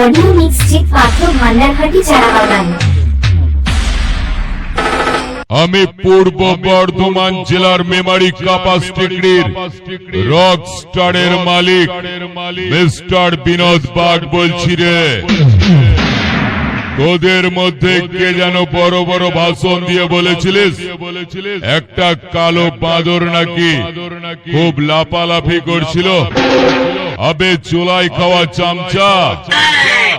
Audio mix চিত পাত্র ভান্ডারহাটি চারাবাগান। আমি পূর্ব বর্ধমান জেলার মেমারি কাপাস টিকড়ির রক স্টারের মালিক মিস্টার বিনোদ বাগ বলছি রে। তোদের মধ্যে কে যেন বড় বড় ভাষণ দিয়ে বলেছিলিস? একটা কালো বাঁদর নাকি খুব লাপালাফি করছিল? আবে চুলাই খাওয়া চামচা।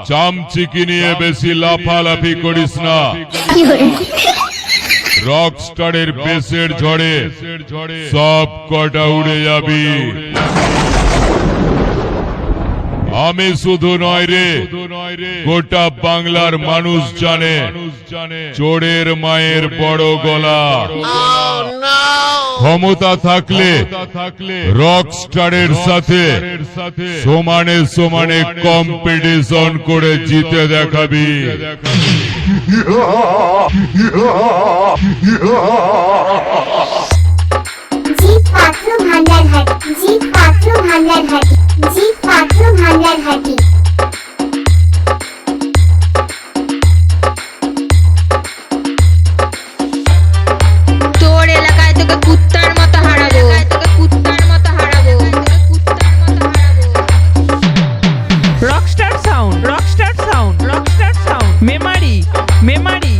চামচিকি নিয়ে বেশি লাফালাফি করিস না। রক স্টারের বেসের ঝড়ে সব কটা উড়ে যাবি। আমি শুধু নয় রে, গোটা বাংলার মানুষ জানে, চোরের মায়ের বড় গলা। ক্ষমতা থাকলে রক স্টারের সাথে সমানে সমানে কম্পিটিশন করে জিতে দেখাবি। জিৎ পাত্র ভান্ডারহাট জিৎ পাত্র ভান্ডারহাটি জিৎ পাত্র ভান্ডারহাটি। মেমারি মেমারি মেমারি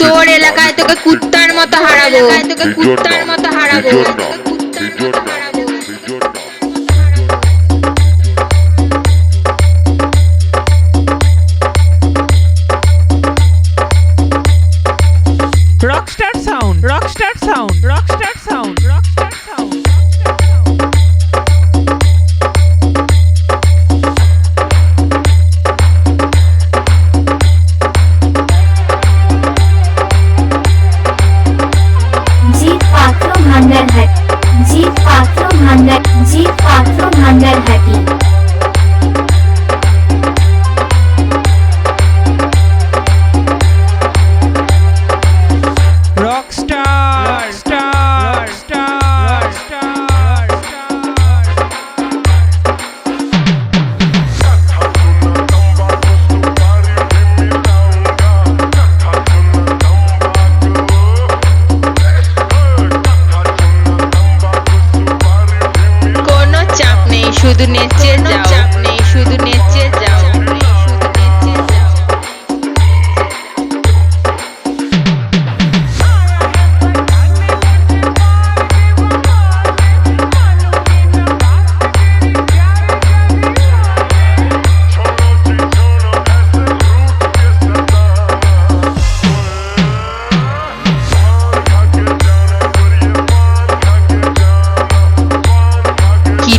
তোর এলাকায় তোকে কুত্তার মতো হারাবো। তোকে কুত্তার মতো হারাবো। বিজোর না তোকে বিজোর কুত্তার মতো না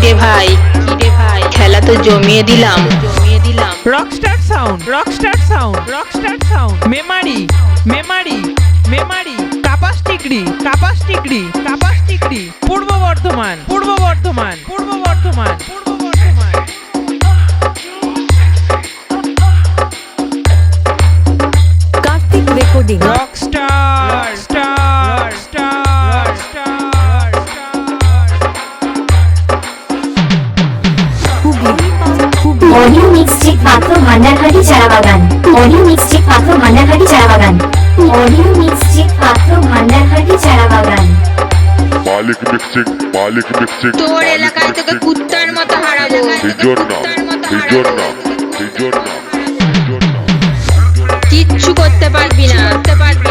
কিরে ভাই। কিরে ভাই খেলা তো জমিয়ে দিলাম। জমিয়ে দিলাম rockstar sound rockstar sound rockstar sound memory memory memory কাপাস টিকড়ি কাপাস টিকড়ি কাপাস টিকড়ি পূর্ব বর্ধমান পূর্ব বর্ধমান পূর্ব বর্ধমান পূর্ব বর্ধমান দিন রকস্টার মিক্সচিক ভান্ডারঘাটি চারা বাগান অডিও মিক্সচিক ভান্ডারঘাটি চারা বাগান অডিও মিক্সচিক ভান্ডারঘাটি চারা বাগান মালিক মিক্সিং মালিক মিক্সিং তোর এলাকায় তোকে কুত্তার মতো হারাবো না হিজোর না হিজোর না হিজোর না কিচ্ছু করতে পারবি না। করতে পারবি